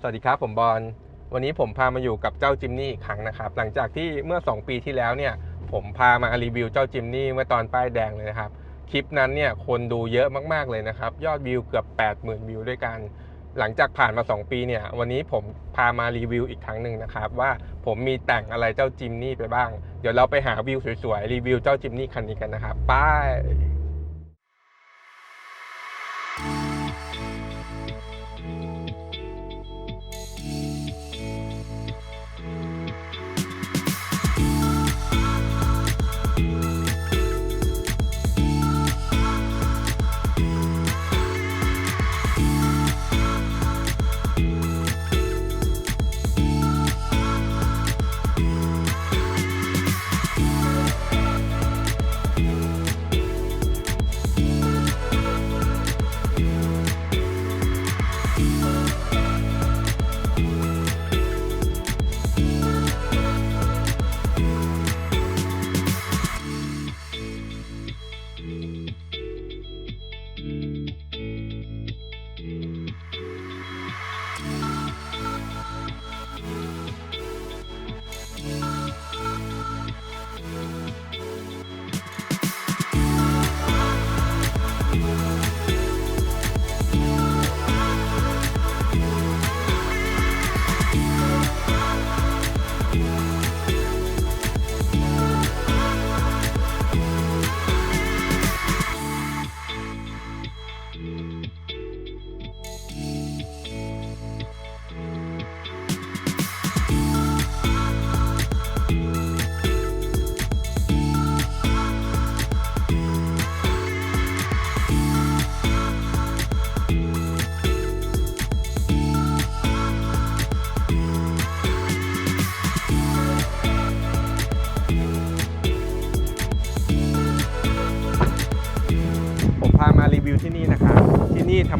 สวัสดีครับผมบอลวันนี้ผมพามาอยู่กับเจ้าจิมนี่อีกครั้งนะครับ หลังจากที่เมื่อ 2 ปีที่แล้วเนี่ย ผมพามารีวิวเจ้าจิมนี่เมื่อตอนป้ายแดงเลยนะครับ คลิปนั้นเนี่ยคนดูเยอะมากๆเลยนะครับ ยอดวิวเกือบ 80,000 วิวด้วยกัน หลังจากผ่านมา 2 ปีเนี่ย วันนี้ผมพามารีวิวอีกครั้งหนึ่งนะครับ ว่าผมมีแต่งอะไรเจ้าจิมนี่ไปบ้าง เดี๋ยวเราไปหาวิวสวยๆรีวิวเจ้าจิมนี่คันนี้กันนะครับไป้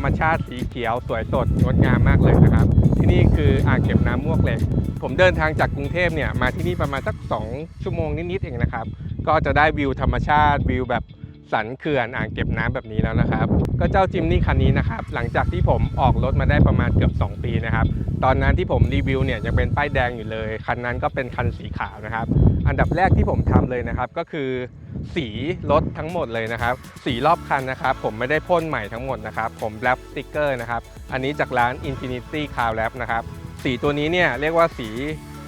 มชาติสีเขียวสวยสดงดงามมากเลยนะครับ ที่นี่คืออ่างเก็บน้ำมวกเหล็ก ผมเดินทางจากกรุงเทพเนี่ยมาที่นี่ประมาณสัก 2 ชั่วโมงนิดๆเองนะครับ ก็จะได้วิวธรรมชาติวิวแบบสันเขื่อนอ่างเก็บน้ำแบบนี้แล้วนะครับ ก็เจ้าจิมนี่คันนี้นะครับ หลังจากที่ผมออกรถมาได้ประมาณเกือบ 2 ปีนะครับ ตอนนั้นที่ผมรีวิวเนี่ยยังเป็นป้ายแดงอยู่เลย คันนั้นก็เป็นคันสีขาวนะครับ อันดับแรกที่ผมทำเลยนะครับก็คือ สีรถทั้งหมดเลยนะครับ สีรอบคันนะครับ ผมไม่ได้พ่นใหม่ทั้งหมดนะครับ ผมแรปสติกเกอร์นะครับ อันนี้จากร้าน Infinity Car Wrap นะครับ สีตัวนี้เนี่ยเรียกว่าสี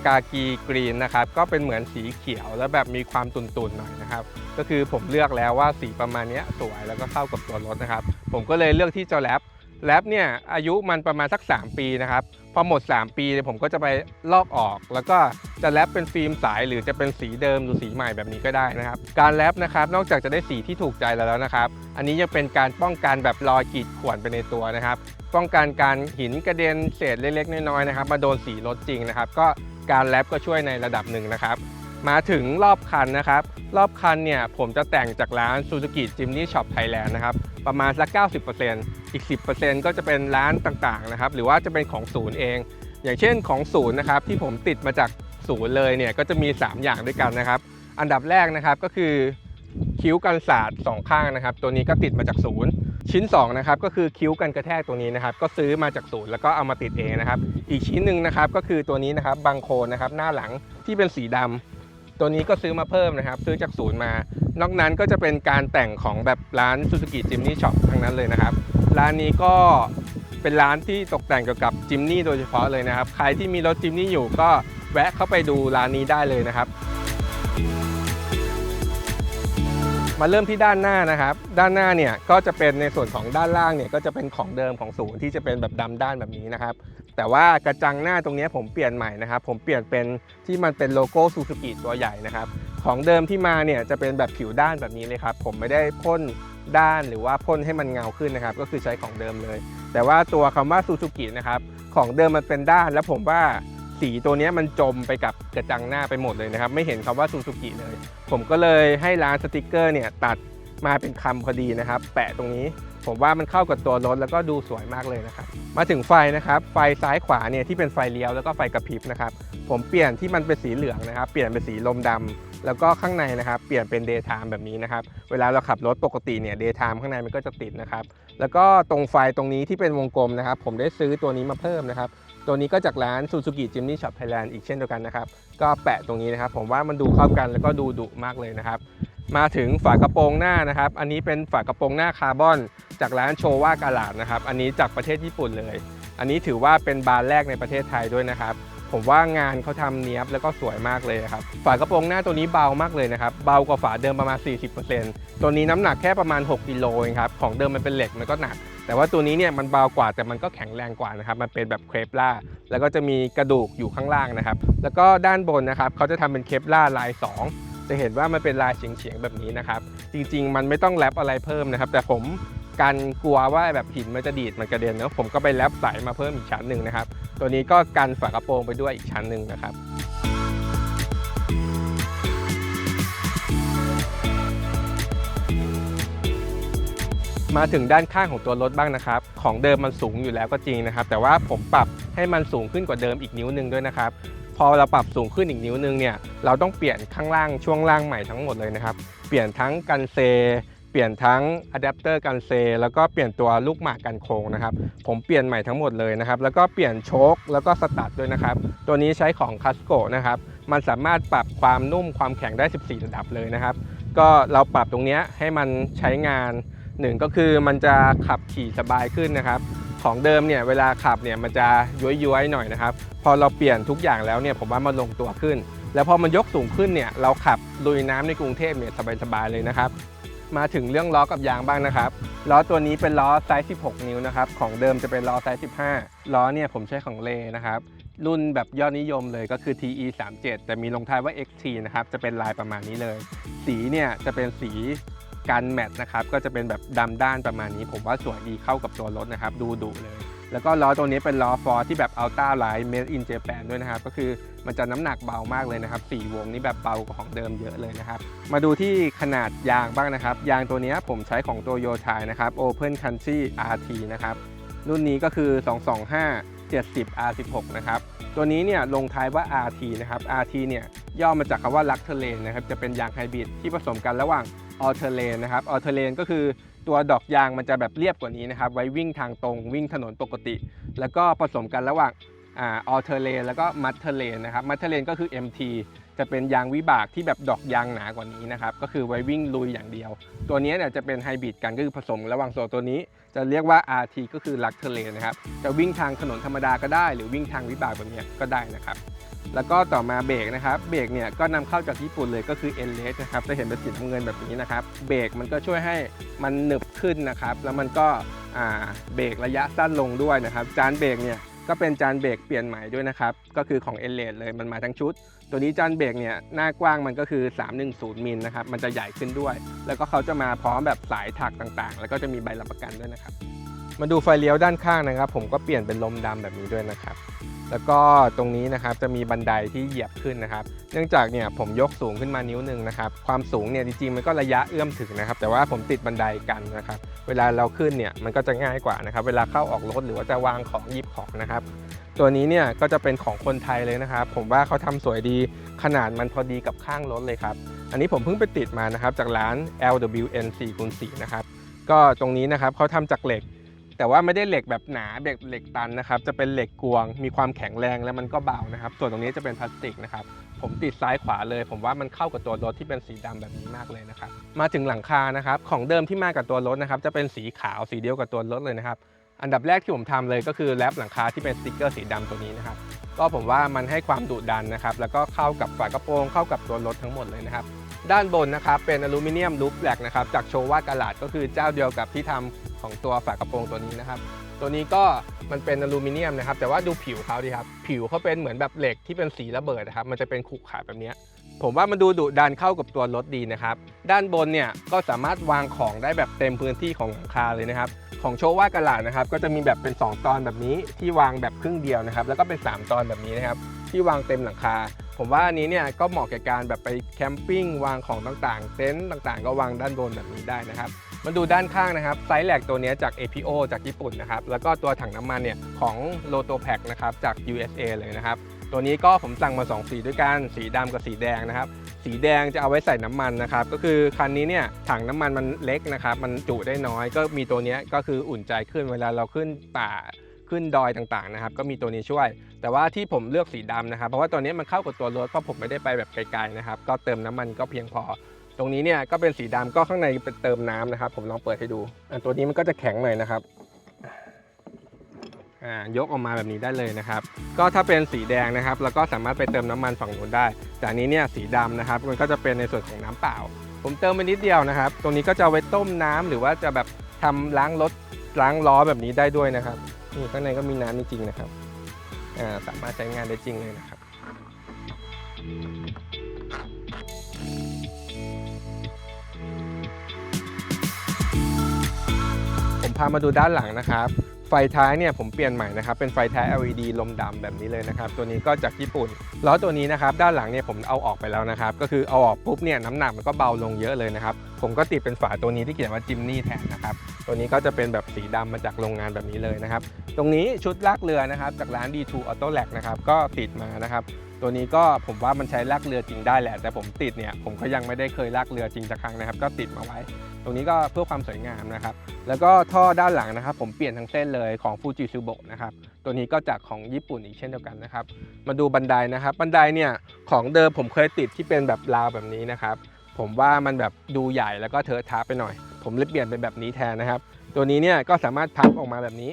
กากีกรีนนะครับ ก็เป็นเหมือนสีเขียวแล้วแบบมีความตุ่นๆหน่อยนะครับ ก็คือผมเลือกแล้วว่าสีประมาณนี้สวยแล้วก็เข้ากับตัวรถนะครับ ผมก็เลยเลือกที่จะแรปแรปเนี่ยอายุมันประมาณสัก 3 ปีนะครับ พอหมด 3 ปีเนี่ยผมก็จะไปลอกออก แล้วก็จะแรปเป็นฟิล์มใสหรือจะเป็นสีเดิมหรือสีใหม่แบบนี้ก็ได้นะครับ การแรปนะครับนอกจากจะได้สีที่ถูกใจแล้วนะครับ อันนี้ยังเป็นการป้องกันแบบรอยขีดข่วนไปในตัวนะครับ ป้องกันการหินกระเด็นเศษเล็กๆน้อยๆนะครับ มาโดนสีรถจริงนะครับ ก็การแรปก็ช่วยในระดับหนึ่งนะครับมาถึงรอบคันนะครับ รอบคันเนี่ยผมจะแต่งจากร้าน Suzuki Jimny Shop Thailand นะครับ ประมาณสัก 90%อีก 10%ก็จะเป็นร้านต่างๆนะครับหรือว่าจะเป็นของศูนย์เอง อย่างเช่นของศูนย์นะครับที่ผมติดมาจากศูนย์เลยเนี่ยก็จะมี 3 อย่างด้วยกันนะครับ อันดับแรกนะครับก็คือคิ้วกันศาสตร์สองข้างนะครับ ตัวนี้ก็ติดมาจากศูนย์ชิ้น2นะครับก็คือคิ้วกันกระแทกตัวนี้นะครับ ก็ซื้อมาจากศูนย์แล้วก็เอามาติดเองนะครับ อีกชิ้นหนึ่งนะครับก็คือตัวนี้นะครับบังโคนนะครับหน้าหลังที่เป็นสีดำ ตัวนี้ก็ซื้อมาเพิ่มนะครับ ซื้อจากศูนย์มา นอกนั้นก็จะเป็นการแต่งของแบบร้าน Suzuki Jimny Shop ทั้งนั้นเลยนะครับ ร้านนี้ก็เป็นร้านที่ตกแต่งเกี่ยวกับจิมนี่โดยเฉพาะเลยนะครับ ใครที่มีรถจิมนี่อยู่ก็แวะเข้าไปดูร้านนี้ได้เลยนะครับ มาเริ่มที่ด้านหน้านะครับ ด้านหน้าเนี่ยก็จะเป็นในส่วนของด้านล่างเนี่ยก็จะเป็นของเดิมของศูนย์ที่จะเป็นแบบดำด้านแบบนี้นะครับ แต่ว่ากระจังหน้าตรงนี้ผมเปลี่ยนใหม่นะครับ ผมเปลี่ยนเป็นที่มันเป็นโลโก้ซูซูกิตัวใหญ่นะครับ ของเดิมที่มาเนี่ยจะเป็นแบบผิวด้านแบบนี้เลยครับ ผมไม่ได้พ่นด้านหรือว่าพ่นให้มันเงาขึ้นนะครับ ก็คือใช้ของเดิมเลย แต่ว่าตัวคำว่าซูซูกินะครับ ของเดิมมันเป็นด้าน แล้วผมว่า สีตัวนี้มันจมไปกับกระจังหน้าไปหมดเลยนะครับ ไม่เห็นคำว่าซูซูกิเลย ผมก็เลยให้ร้านสติกเกอร์เนี่ยตัดมาเป็นคำพอดีนะครับ แปะตรงนี้ ผมว่ามันเข้ากับตัวรถแล้วก็ดูสวยมากเลยนะครับ มาถึงไฟนะครับ ไฟซ้ายขวาเนี่ยที่เป็นไฟเลี้ยวแล้วก็ไฟกระพริบนะครับ ผมเปลี่ยนที่มันเป็นสีเหลืองนะครับ เปลี่ยนเป็นสีลมดำแล้วก็ข้างในนะครับ เปลี่ยนเป็น day time แบบนี้นะครับ เวลาเราขับรถปกติเนี่ย day time ข้างในมันก็จะติดนะครับ แล้วก็ตรงไฟตรงนี้ที่เป็นวงกลมนะครับ ผมได้ซื้อตัวนี้มาเพิ่มนะครับ ตัวนี้ก็จากร้าน Suzuki Jimny Shop Thailand อีกเช่นเดียวกันนะครับ ก็แปะตรงนี้นะครับ ผมว่ามันดูเข้ากันแล้วก็ดูดุมากเลยนะครับ มาถึงฝากระโปรงหน้านะครับ อันนี้เป็นฝากระโปรงหน้าคาร์บอน จากร้านโชว่ากาลาดนะครับ อันนี้จากประเทศญี่ปุ่นเลย อันนี้ถือว่าเป็นบานแรกในประเทศไทยด้วยนะครับ ผมว่างานเขาทำเนี้ยบแล้วก็สวยมากเลยครับ ฝากระโปรงหน้าตัวนี้เบามากเลยนะครับ เบากว่าฝาเดิมประมาณ 40%ตัวนี้น้ำหนักแค่ประมาณ 6กิโลเองครับ ของเดิมมันเป็นเหล็กมันก็หนัก แต่ว่าตัวนี้เนี่ยมันเบากว่าแต่มันก็แข็งแรงกว่านะครับ มันเป็นแบบเครปล่า แล้วก็จะมีกระดูกอยู่ข้างล่างนะครับ แล้วก็ด้านบนนะครับเขาจะทำเป็นเคปล่าลาย 2 จะเห็นว่ามันเป็นลายเฉียงๆแบบนี้นะครับ จริง ๆ มันไม่ต้องแรปอะไรเพิ่มนะครับ แต่ผม กันกลัวว่าแบบหินมันจะดีดมันกระเด็นเนอะผมก็ไปแรปใสมาเพิ่มอีกชั้นหนึ่งนะครับ ตัวนี้ก็กันฝากระโปรงไปด้วยอีกชั้นหนึ่งนะครับมาถึงด้านข้างของตัวรถบ้างนะครับ ของเดิมมันสูงอยู่แล้วก็จริงนะครับ แต่ว่าผมปรับให้มันสูงขึ้นกว่าเดิมอีกนิ้วหนึ่งด้วยนะครับ พอเราปรับสูงขึ้นอีกนิ้วหนึงเนี่ย เราต้องเปลี่ยนข้างล่างช่วงล่างใหม่ทั้งหมดเลยนะครับ เปลี่ยนทั้งกันเซ เปลี่ยนทั้งอะแดปเตอร์กันเซ แล้วก็เปลี่ยนตัวลูกหมากกันโค้งนะครับ ผมเปลี่ยนใหม่ทั้งหมดเลยนะครับ แล้วก็เปลี่ยนโชคแล้วก็สตัดด้วยนะครับ ตัวนี้ใช้ของคัสโกนะครับ มันสามารถปรับความนุ่มความแข็งได้ 14 ระดับเลยนะครับ ก็เราปรับตรงนี้ให้มันใช้งานหนึ่งก็คือมันจะขับขี่สบายขึ้นนะครับของเดิมเนี่ยเวลาขับเนี่ยมันจะย้วยๆหน่อยนะครับ พอเราเปลี่ยนทุกอย่างแล้วเนี่ยผมว่ามันลงตัวขึ้น แล้วพอมันยกสูงขึ้นเนี่ยเราขับลุยน้ำในกรุงเทพเนี่ยสบายๆเลยนะครับ มาถึงเรื่องล้อกับยางบ้างนะครับล้อตัวนี้เป็นล้อไซส์ 16 นิ้วนะครับของเดิมจะเป็นล้อไซส์ 15 ล้อเนี่ยผมใช้ของเลนะครับรุ่นแบบยอดนิยมเลยก็คือ TE 37แต่มีลงท้ายว่า XT นะครับจะเป็นลายประมาณนี้เลย สีเนี่ยจะเป็นสีกันแมทนะครับก็จะเป็นแบบดำด้านประมาณนี้ ผมว่าสวยดีเข้ากับตัวรถนะครับ ดูดุเลย แล้วก็ล้อตัวนี้เป็นล้อฟอร์ที่แบบอัลต้าไลท์เมดอินเจแปนด้วยนะครับ ก็คือมันจะน้ำหนักเบามากเลยนะครับ4วงนี้แบบเบากว่าของเดิมเยอะเลยนะครับ มาดูที่ขนาดยางบ้างนะครับ ยางตัวนี้ผมใช้ของตัวโยทายนะครับ Open Country RT นะครับ รุ่นนี้ก็คือ 225 70 R16 นะครับ ตัวนี้เนี่ยลงท้ายว่า RT นะครับ RT เนี่ยย่อมาจากคำว่า l u x t e r a n นะครับ จะเป็นยางไฮบริดที่ผสมกันระหว่าง All Terrain นะครับ All Terrain ก็คือตัวดอกยางมันจะแบบเรียบกว่านี้นะครับ ไว้วิ่งทางตรงวิ่งถนนปกติ แล้วก็ผสมกันระหว่างอ่า All Terrain แล้วก็ Mud Terrain นะครับ Mud Terrain ก็คือ MT จะเป็นยางวิบากที่แบบดอกยางหนากว่านี้นะครับ ก็คือไว้วิ่งลุยอย่างเดียว ตัวนี้เนี่ยจะเป็นไฮบริดกันก็คือผสมระหว่างตัวตัวนี้ จะเรียกว่า RT ก็คือ l u x t e r a n นะครับ จะวิ่งทางถนนธรรมดาก็ได้ หรือวิ่งทางวิบากแบบเนี้ยก็ได้นะครับ แล้วก็ต่อมาเบรกนะครับ เบรกเนี่ยก็นำเข้าจากญี่ปุ่นเลยก็คือ e n l e s นะครับจะเห็นเป็นสีน้ำเงินแบบนี้นะครับ เบรกมันก็ช่วยให้มันหนึบขึ้นนะครับ แล้วมันก็เบรกระยะสั้นลงด้วยนะครับ จานเบรกเนี่ยก็เป็นจานเบรกเปลี่ยนใหม่ด้วยนะครับ ก็คือของ e n l e s เลยมันมาทั้งชุด ตัวนี้จานเบรกเนี่ยหน้ากว้างมันก็คือ 310มิลนะครับ มันจะใหญ่ขึ้นด้วย แล้วก็เขาจะมาพร้อมแบบสายถักต่างๆ แล้วก็จะมีใบรับประกันด้วยนะครับ มาดูไฟเลี้ยวด้านข้างนะครับ ผมก็เปลี่ยนเป็นลมดำแบบนี้ด้วยนะครับ แล้วก็ตรงนี้นะครับจะมีบันไดที่เหยียบขึ้นนะครับ เนื่องจากเนี่ยผมยกสูงขึ้นมานิ้วหนึ่งนะครับ ความสูงเนี่ยจริงๆมันก็ระยะเอื้อมถึงนะครับ แต่ว่าผมติดบันไดกันนะครับ เวลาเราขึ้นเนี่ยมันก็จะง่ายกว่านะครับ เวลาเข้าออกรถหรือว่าจะวางของหยิบของนะครับ ตัวนี้เนี่ยก็จะเป็นของคนไทยเลยนะครับ ผมว่าเขาทำสวยดีขนาดมันพอดีกับข้างรถเลยครับ อันนี้ผมเพิ่งไปติดมานะครับจากร้าน LWN 4คูณ4นะครับ ก็ตรงนี้นะครับเขาทำจากเหล็ก แต่ว่าไม่ได้เหล็กแบบหนาแบบเหล็กตันนะครับ จะเป็นเหล็กกวง มีความแข็งแรงและมันก็เบานะครับ ส่วนตรงนี้จะเป็นพลาสติกนะครับ ผมติดซ้ายขวาเลย ผมว่ามันเข้ากับตัวรถที่เป็นสีดำแบบนี้มากเลยนะครับ มาถึงหลังคานะครับ ของเดิมที่มากับตัวรถนะครับ จะเป็นสีขาวสีเดียวกับตัวรถเลยนะครับ อันดับแรกที่ผมทำเลยก็คือแรปหลังคาที่เป็นสติกเกอร์สีดำตัวนี้นะครับ ก็ผมว่ามันให้ความดุดันนะครับ แล้วก็เข้ากับฝากระโปรงเข้ากับตัวรถทั้งหมดเลยนะครับ ด้านบนนะครับเป็นอลูมิเนียมลูปแบล็กนะครับจากโชวากาลาดก็คือเจ้าเดียวกับที่ทำของตัวฝากระโปรงตัวนี้นะครับ ตัวนี้ก็มันเป็นอลูมิเนียมนะครับ แต่ว่าดูผิวเขาดีครับ ผิวเขาเป็นเหมือนแบบเหล็กที่เป็นสีระเบิดนะครับ มันจะเป็นขรุขระแบบนี้ผมว่ามันดูดุดันเข้ากับตัวรถดีนะครับ ด้านบนเนี่ยก็สามารถวางของได้แบบเต็มพื้นที่ของหลังคาเลยนะครับ ของโชว่ากระลาดนะครับ ก็จะมีแบบเป็น 2 ตอนแบบนี้ที่วางแบบครึ่งเดียวนะครับ แล้วก็เป็น 3 ตอนแบบนี้นะครับ ที่วางเต็มหลังคา ผมว่าอันนี้เนี่ยก็เหมาะแก่การแบบไปแคมปิ้งวางของต่างๆ เต็นท์ต่างๆ ก็วางด้านบนแบบนี้ได้นะครับมาดูด้านข้างนะครับไซส์แหลกตัวนี้จาก APO จากญี่ปุ่นนะครับแล้วก็ตัวถังน้ำมันเนี่ยของ l o t o p a c นะครับจาก USA เลยนะครับตัวนี้ก็ผมสั่งมา 2 สีด้วยกัน สีดำกับสีแดงนะครับ สีแดงจะเอาไว้ใส่น้ำมันนะครับ ก็คือคันนี้เนี่ยถังน้ำมันมันเล็กนะครับ มันจุได้น้อย ก็มีตัวนี้ก็คืออุ่นใจขึ้นเวลาเราขึ้นป่า ขึ้นดอยต่างๆนะครับก็มีตัวนี้ช่วย แต่ว่าที่ผมเลือกสีดำนะครับ เพราะว่าตัวนี้มันเข้ากับตัวรถเพราะผมไม่ได้ไปแบบไกลๆนะครับก็เติมน้ำมันก็เพียงพอ ตรงนี้เนี่ยก็เป็นสีดำก็ข้างในเป็นเติมน้ำนะครับ ผมลองเปิดให้ดูอะตัวนี้มันก็จะแข็งหน่อยนะครับอ่ายกออกมาแบบนี้ได้เลยนะครับ ก็ถ้าเป็นสีแดงนะครับแล้วก็สามารถไปเติมน้ำมันฝั่งนู้นได้ แต่นี้เนี่ยสีดำนะครับ มันก็จะเป็นในส่วนของน้ำเปล่า ผมเติมไปนิดเดียวนะครับ ตรงนี้ก็จะไว้ต้มน้ำหรือว่าจะแบบทำล้างรถล้างล้อแบบนี้ได้ด้วยนะครับ นี่ข้างในก็มีน้ำจริงๆนะครับสามารถใช้งานได้จริงเลยนะครับผมพามาดูด้านหลังนะครับ ไฟท้ายเนี่ยผมเปลี่ยนใหม่นะครับเป็นไฟท้าย LED ลมดำแบบนี้เลยนะครับตัวนี้ก็จากญี่ปุ่นล้อตัวนี้นะครับด้านหลังเนี่ยผมเอาออกไปแล้วนะครับก็คือเอาออกปุ๊บเนี่ยน้ำหนักมันก็เบาลงเยอะเลยนะครับผมก็ติดเป็นฝาตัวนี้ที่เขียนว่าจิมนี่แทนนะครับตัวนี้ก็จะเป็นแบบสีดำมาจากโรงงานแบบนี้เลยนะครับตรงนี้ชุดลากเรือนะครับจากร้าน D2 Auto l a c นะครับก็ติดมานะครับ ตัวนี้ก็ผมว่ามันใช้ลากเรือจริงได้แหละ แต่ผมติดเนี่ยผมก็ยังไม่ได้เคยลากเรือจริงสักครั้งนะครับ ก็ติดมาไว้ ตรงนี้ก็เพื่อความสวยงามนะครับ แล้วก็ท่อด้านหลังนะครับ ผมเปลี่ยนทั้งเส้นเลยของฟูจิซูโบะนะครับ ตัวนี้ก็จากของญี่ปุ่นอีกเช่นเดียวกันนะครับ มาดูบันไดนะครับ บันไดเนี่ยของเดิมผมเคยติดที่เป็นแบบราวแบบนี้นะครับ ผมว่ามันแบบดูใหญ่แล้วก็เทอะทะไปหน่อย ผมเลยเปลี่ยนเป็นแบบนี้แทนนะครับ ตัวนี้เนี่ยก็สามารถพับออกมาแบบนี้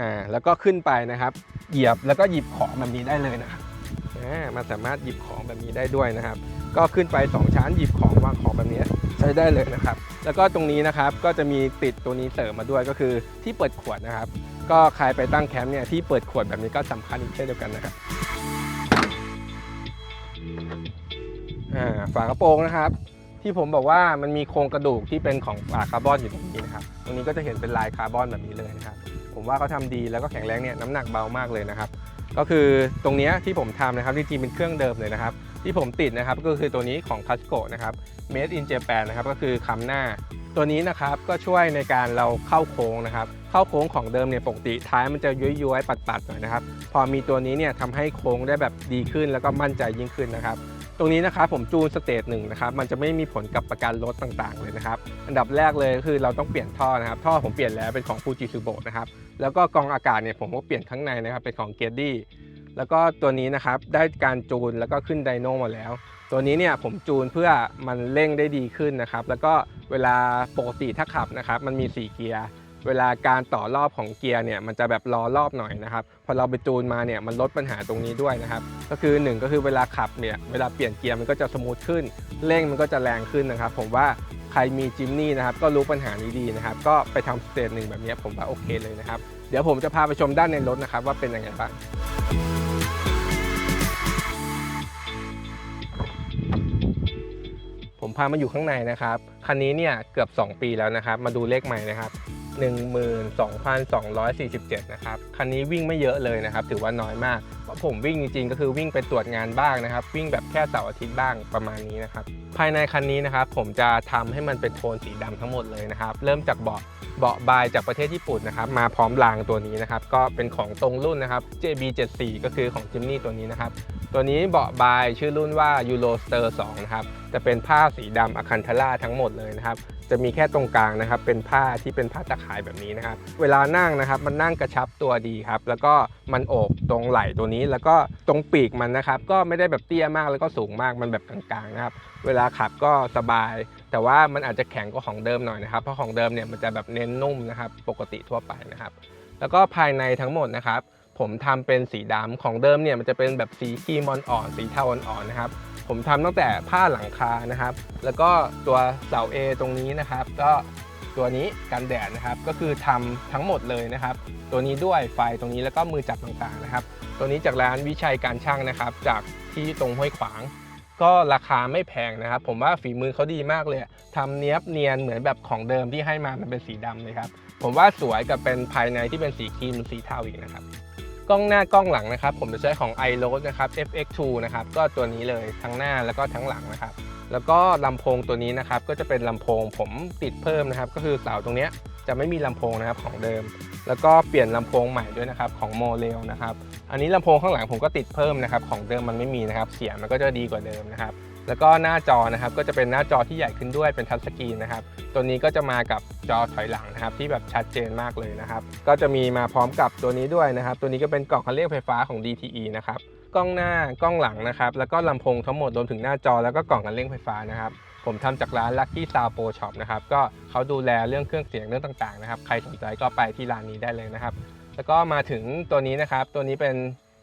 อ่าแล้วก็ขึ้นไปนะครับ เหยียบแล้วก็หยิบของแบบนี้ได้เลยนะครับอ่ามันสามารถหยิบของแบบนี้ได้ด้วยนะครับ ก็ขึ้นไป 2 ชั้นหยิบของวางของแบบนี้ใช้ได้เลยนะครับ แล้วก็ตรงนี้นะครับก็จะมีติดตัวนี้เสริมมาด้วยก็คือที่เปิดขวดนะครับ ก็ใครไปตั้งแคมป์เนี่ยที่เปิดขวดแบบนี้ก็สำคัญอีกเช่นเดียวกันนะครับอ่าฝากระโปรงนะครับที่ผมบอกว่ามันมีโครงกระดูกที่เป็นของฝาคาร์บอนอยู่ตรงนี้นะครับ ตรงนี้ก็จะเห็นเป็นลายคาร์บอนแบบนี้เลยนะครับ ผมว่าเขาทำดีแล้วก็แข็งแรงเนี่ยน้ำหนักเบามากเลยนะครับ ก็คือตรงนี้ที่ผมทำนะครับจริงๆเป็นเครื่องเดิมเลยนะครับ ที่ผมติดนะครับก็คือตัวนี้ของ c a s c o นะครับ Made in Japan นะครับก็คือคำหน้า ตัวนี้นะครับก็ช่วยในการเราเข้าโค้งนะครับ เข้าโค้งของเดิมเนี่ยปกติท้ายมันจะย้วยๆปัดๆหน่อยนะครับ พอมีตัวนี้เนี่ยทำให้โค้งได้แบบดีขึ้นแล้วก็มั่นใจยิ่งขึ้นนะครับ รงนี้นะครับผมจูนสเตจหนึ่งนะครับมันจะไม่มีผลกับประกันรถต่างๆเลยนะครับอันดับแรกเลยคือเราต้องเปลี่ยนท่อนะครับท่อผมเปลี่ยนแล้วเป็นของ Fuji s u b o นะครับแล้วก็กองอากาศเนี่ยผมก็เปลี่ยนข้างในนะครับเป็นของ g e d y แล้วก็ตัวนี้นะครับได้การจูนแล้วก็ขึ้นไดโนมาแล้ว ตัวนี้เนี่ยผมจูนเพื่อมันเร่งได้ดีขึ้นนะครับแล้วก็เวลาปกติถ้าขับนะครับมันมี 4 เกียร์ เวลาการต่อรอบของเกียร์เนี่ยมันจะแบบรอรอบหน่อยนะครับพอเราไปจูนมาเนี่ยมันลดปัญหาตรงนี้ด้วยนะครับ ก็คือ 1 ก็คือเวลาขับเนี่ยเวลาเปลี่ยนเกียร์มันก็จะสมูทขึ้นเร่งมันก็จะแรงขึ้นนะครับ ผมว่าใครมีจิมนี่นะครับก็รู้ปัญหานี้ดีนะครับ ก็ไปทำสเตจหนึ่งแบบนี้ผมว่าโอเคเลยนะครับ เดี๋ยวผมจะพาไปชมด้านในรถนะครับว่าเป็นยังไงบ้างผมพามาอยู่ข้างในนะครับ คันนี้เนี่ยเกือบ 2 ปีแล้วนะครับ มาดูเลขใหม่นะครับ 12,247 นะครับ คันนี้วิ่งไม่เยอะเลยนะครับ ถือว่าน้อยมาก เพราะผมวิ่งจริงๆ ก็คือวิ่งไปตรวจงานบ้างนะครับ วิ่งแบบแค่เสาร์อาทิตย์บ้างประมาณนี้นะครับ ภายในคันนี้นะครับ ผมจะทำให้มันเป็นโทนสีดำทั้งหมดเลยนะครับ เริ่มจากเบาะเบาะบายจากประเทศญี่ปุ่นนะครับ มาพร้อมรางตัวนี้นะครับ ก็เป็นของตรงรุ่นนะครับ JB74 ก็คือของจิมนี่ตัวนี้นะครับ ตัวนี้เบาะบายชื่อรุ่นว่า Euroster 2 นะครับ จะเป็นผ้าสีดำอะคันทาร่าทั้งหมดเลยนะครับ จะมีแค่ตรงกลางนะครับ เป็นผ้าที่เป็นผ้าตะข่ายแบบนี้นะครับ เวลานั่งนะครับ มันนั่งกระชับตัวดีครับ แล้วก็มันโอบตรงไหล่ตัวนี้ แล้วก็ตรงปีกมันนะครับ ก็ไม่ได้แบบเตี้ยมากแล้วก็สูงมาก มันแบบกลางๆนะครับ เวลาขับก็สบาย แต่ว่ามันอาจจะแข็งกว่าของเดิมหน่อยนะครับ เพราะของเดิมเนี่ยมันจะแบบเน้นนุ่มนะครับ ปกติทั่วไปนะครับ แล้วก็ภายในทั้งหมดนะครับ ผมทำเป็นสีดำของเดิมเนี่ยมันจะเป็นแบบสีครีมอ่อนๆสีเทาอ่อนๆนะครับ ผมทำตั้งแต่ผ้าหลังคานะครับ แล้วก็ตัวเสา A ตรงนี้นะครับ ก็ตัวนี้กันแดดนะครับ ก็คือทำทั้งหมดเลยนะครับ ตัวนี้ด้วยไฟตรงนี้แล้วก็มือจับต่างๆนะครับ ตัวนี้จากร้านวิชัยการช่างนะครับ จากที่ตรงห้วยขวาง ก็ราคาไม่แพงนะครับ ผมว่าฝีมือเขาดีมากเลยทำเนี้ยบเนียนเหมือนแบบของเดิมที่ให้มามันเป็นสีดำเลยครับผมว่าสวยกับเป็นภายในที่เป็นสีครีมหรือสีเทาอีกนะครับ กล้องหน้ากล้องหลังนะครับ ผมจะใช้ของ i r o s นะครับ FX2 นะครับก็ตัวนี้เลยทั้งหน้าแล้วก็ทั้งหลังนะครับ แล้วก็ลำโพงตัวนี้นะครับ ก็จะเป็นลำโพงผมติดเพิ่มนะครับ ก็คือเสาตรงเนี้ยจะไม่มีลำโพงนะครับของเดิม แล้วก็เปลี่ยนลำโพงใหม่ด้วยนะครับของโมเลลนะครับ อันนี้ลำโพงข้างหลังผมก็ติดเพิ่มนะครับ ของเดิมมันไม่มีนะครับ เสียงมันก็จะดีกว่าเดิมนะครับ แล้วก็หน้าจอนะครับก็จะเป็นหน้าจอที่ใหญ่ขึ้นด้วยเป็นทัชสกรีนนะครับ ตัวนี้ก็จะมากับจอถอยหลังนะครับ ที่แบบชัดเจนมากเลยนะครับ ก็จะมีมาพร้อมกับตัวนี้ด้วยนะครับ ตัวนี้ก็เป็นกล่องคันเร่งไฟฟ้าของ DTE นะครับกล้องหน้ากล้องหลังนะครับ แล้วก็ลำโพงทั้งหมดรวมถึงหน้าจอแล้วก็กล่องคันเร่งไฟฟ้านะครับ ผมทำจากร้าน Lucky Sound Pro Shop นะครับ ก็เขาดูแลเรื่องเครื่องเสียงเรื่องต่างๆนะครับ ใครสนใจก็ไปที่ร้านนี้ได้เลยนะครับ แล้วก็มาถึงตัวนี้นะครับ ตัวนี้เป็น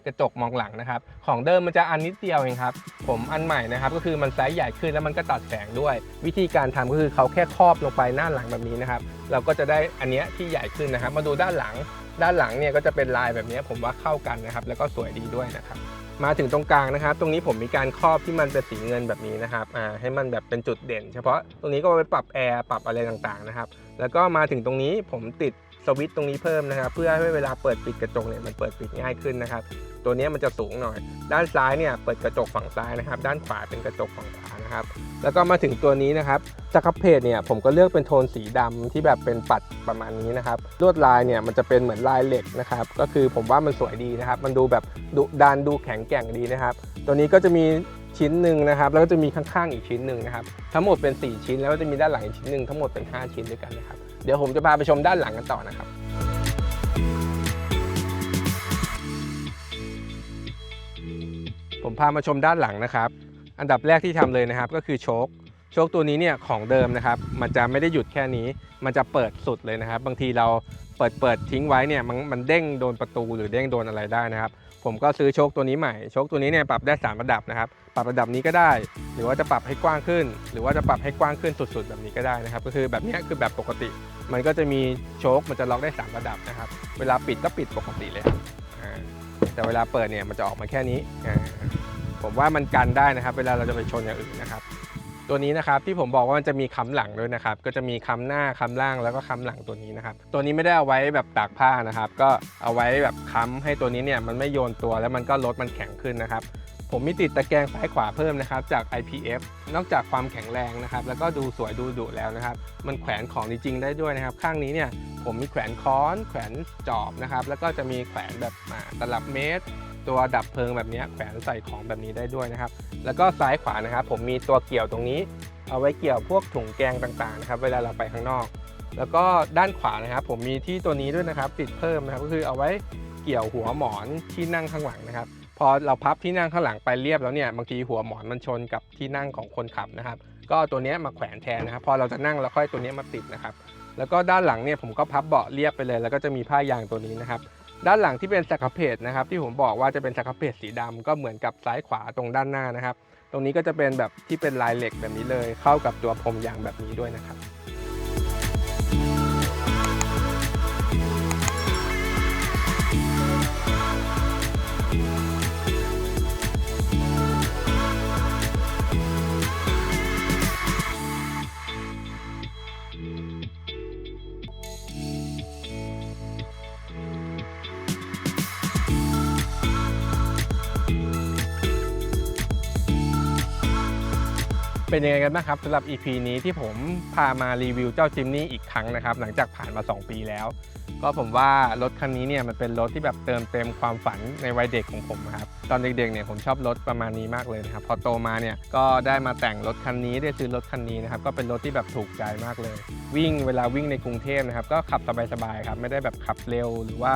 กระจกมองหลังนะครับ ของเดิมมันจะอันนิดเดียวเองครับ ผมอันใหม่นะครับก็คือมันไซส์ใหญ่ขึ้นแล้วมันก็ตัดแสงด้วย วิธีการทำก็คือเขาแค่ครอบลงไปหน้าหลังแบบนี้นะครับ เราก็จะได้อันเนี้ยที่ใหญ่ขึ้นนะครับ มาดูด้านหลัง ด้านหลังเนี่ยก็จะเป็นลายแบบนี้ผมว่าเข้ากันนะครับ แล้วก็สวยดีด้วยนะครับมาถึงตรงกลางนะครับ ตรงนี้ผมมีการครอบที่มันเป็นสีเงินแบบนี้นะครับอ่าให้มันแบบเป็นจุดเด่น เฉพาะตรงนี้ก็ไปปรับแอร์ปรับอะไรต่างๆนะครับ แล้วก็มาถึงตรงนี้ผมติด สวิตช์ตรงนี้เพิ่มนะครับ เพื่อให้เวลาเปิดปิดกระจกเนี่ยมันเปิดปิดง่ายขึ้นนะครับ ตัวนี้มันจะสูงหน่อย ด้านซ้ายเนี่ยเปิดกระจกฝั่งซ้ายนะครับ ด้านขวาเป็นกระจกฝั่งขวานะครับ แล้วก็มาถึงตัวนี้นะครับสครับเพจเนี่ยผมก็เลือกเป็นโทนสีดำที่แบบเป็นปัดประมาณนี้นะครับลวดลายเนี่ยมันจะเป็นเหมือนลายเหล็กนะครับ ก็คือผมว่ามันสวยดีนะครับ มันดูแบบดุดันดูแข็งแกร่งดีนะครับ ตัวนี้ก็จะมีชิ้นหนึ่งนะครับแล้วก็จะมีข้างๆอีกชิ้นหนึ่งนะครับทั้งหมดเป็น 4 ชิ้นแล้วก็จะมีด้านหลังอีกชิ้นหนึ่งทั้งหมดเป็น 5 ชิ้นด้วยกันนะครับ เดี๋ยวผมจะพาไปชมด้านหลังกันต่อนะครับผมพามาชมด้านหลังนะครับ อันดับแรกที่ทำเลยนะครับ ก็คือโชคโชคตัวนี้เนี่ยของเดิมนะครับ มันจะไม่ได้หยุดแค่นี้ มันจะเปิดสุดเลยนะครับ บางทีเราเปิดเปิดทิ้งไว้เนี่ยมันมันเด้งโดนประตูหรือเด้งโดนอะไรได้นะครับ ผมก็ซื้อโชคตัวนี้ใหม่ โชคตัวนี้เนี่ยปรับได้3ระดับนะครับ ปรับระดับนี้ก็ได้ หรือว่าจะปรับให้กว้างขึ้น หรือว่าจะปรับให้กว้างขึ้นสุด ๆ แบบนี้ก็ได้นะครับ ก็คือแบบนี้คือแบบปกติ มันก็จะมีโชคมันจะล็อกได้3ระดับนะครับ เวลาปิดก็ปิดปกติเลย แต่เวลาเปิดเนี่ยมันจะออกมาแค่นี้ ผมว่ามันกันได้นะครับ เวลาเราจะไปชนอย่างอื่นนะครับ ตัวนี้นะครับที่ผมบอกว่ามันจะมีค้ำหลังด้วยนะครับ ก็จะมีค้ำหน้าค้ำล่างแล้วก็ค้ำหลังตัวนี้นะครับ ตัวนี้ไม่ได้เอาไว้แบบตากผ้านะครับ ก็เอาไว้แบบค้ำให้ตัวนี้เนี่ยมันไม่โยนตัวแล้วมันก็ลดมันแข็งขึ้นนะครับ ผมมีติดตะแกรงซ้ายขวาเพิ่มนะครับจาก IPF นอกจากความแข็งแรงนะครับ แล้วก็ดูสวยดูดุแล้วนะครับ มันแขวนของจริงๆได้ด้วยนะครับ ข้างนี้เนี่ยผมมีแขวนค้อน แขวนจอบนะครับ แล้วก็จะมีแขวนแบบตลับเมตร ตัวดับเพลิงแบบนี้แขวนใส่ของแบบนี้ได้ด้วยนะครับ แล้วก็ซ้ายขวานะครับ ผมมีตัวเกี่ยวตรงนี้ เอาไว้เกี่ยวพวกถุงแกงต่างๆนะครับ เวลาเราไปข้างนอก แล้วก็ด้านขวานะครับ ผมมีที่ตัวนี้ด้วยนะครับ ติดเพิ่มนะครับก็คือเอาไว้เกี่ยวหัวหมอนที่นั่งข้างหลังนะครับ พอเราพับที่นั่งข้างหลังไปเรียบแล้วเนี่ยบางทีหัวหมอนมันชนกับที่นั่งของคนขับนะครับ ก็ตัวนี้มาแขวนแทนนะครับ พอเราจะนั่งเราค่อยตัวนี้มาติดนะครับ แล้วก็ด้านหลังเนี่ยผมก็พับเบาะเรียบไปเลย แล้วก็จะมีผ้ายางตัวนี้นะครับ ด้านหลังที่เป็นสักเพจนะครับที่ผมบอกว่าจะเป็นสักเพจสีดำก็เหมือนกับซ้ายขวาตรงด้านหน้านะครับ ตรงนี้ก็จะเป็นแบบที่เป็นลายเหล็กแบบนี้เลย เข้ากับตัวพรมยางแบบนี้ด้วยนะครับ เป็นยังไงกันบ้างครับสำหรับ EP นี้ที่ผมพามารีวิวเจ้าจิมนี่อีกครั้งนะครับ หลังจากผ่านมา 2 ปีแล้ว ก็ผมว่ารถคันนี้เนี่ยมันเป็นรถที่แบบเติมเต็มความฝันในวัยเด็กของผมครับตอนเด็กๆเนี่ยผมชอบรถประมาณนี้มากเลยนะครับพอโตมาเนี่ยก็ได้มาแต่งรถคันนี้ได้ซื้อรถคันนี้นะครับก็เป็นรถที่แบบถูกใจมากเลย วิ่งเวลาวิ่งในกรุงเทพนะครับก็ขับสบายๆครับไม่ได้แบบขับเร็ว หรือว่า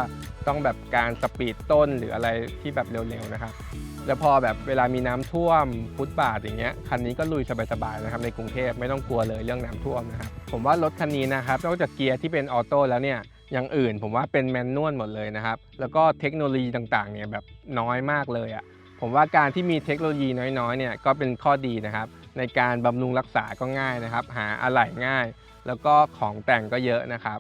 ต้องแบบการสปีดต้นหรืออะไรที่แบบเร็วๆนะครับ แล้วพอแบบเวลามีน้ำท่วมฟุตบาทอย่างเงี้ยคันนี้ก็ลุยสบายๆนะครับในกรุงเทพไม่ต้องกลัวเลยเรื่องน้ำท่วมนะครับผมว่ารถคันนี้นะครับนอกจากเกียร์ที่เป็นออโต้แล้วเนี่ยอย่างอื่น ผมว่าเป็นแมนนวลหมดเลยนะครับแล้วก็เทคโนโลยีต่างๆเนี่ยแบบน้อยมากเลยอะ่ะผมว่าการที่มีเทคโนโลยีน้อยๆเนี่ยก็เป็นข้อดีนะครับในการบำรุงรักษาก็ง่ายนะครับ หาอะไหล่ง่าย แล้วก็ของแต่งก็เยอะนะครับ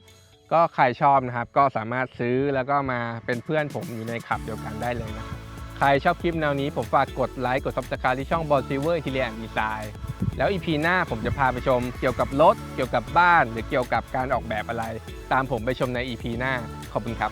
ก็ใครชอบนะครับก็สามารถซื้อแล้วก็มาเป็นเพื่อนผมอยู่ในขับเดียวกันได้เลยนะครับ รชอบคลิปแนวนี้ผมฝากกดไลค์กด subscribe ที่ช่อง b o l Silver i n t e r i o r Design แล้ว EP หน้าผมจะพาไปชมเกี่ยวกับรถ เกี่ยวกับบ้าน หรือเกี่ยวกับการออกแบบอะไร ตามผมไปชมใน EP หน้า ขอบคุณครับ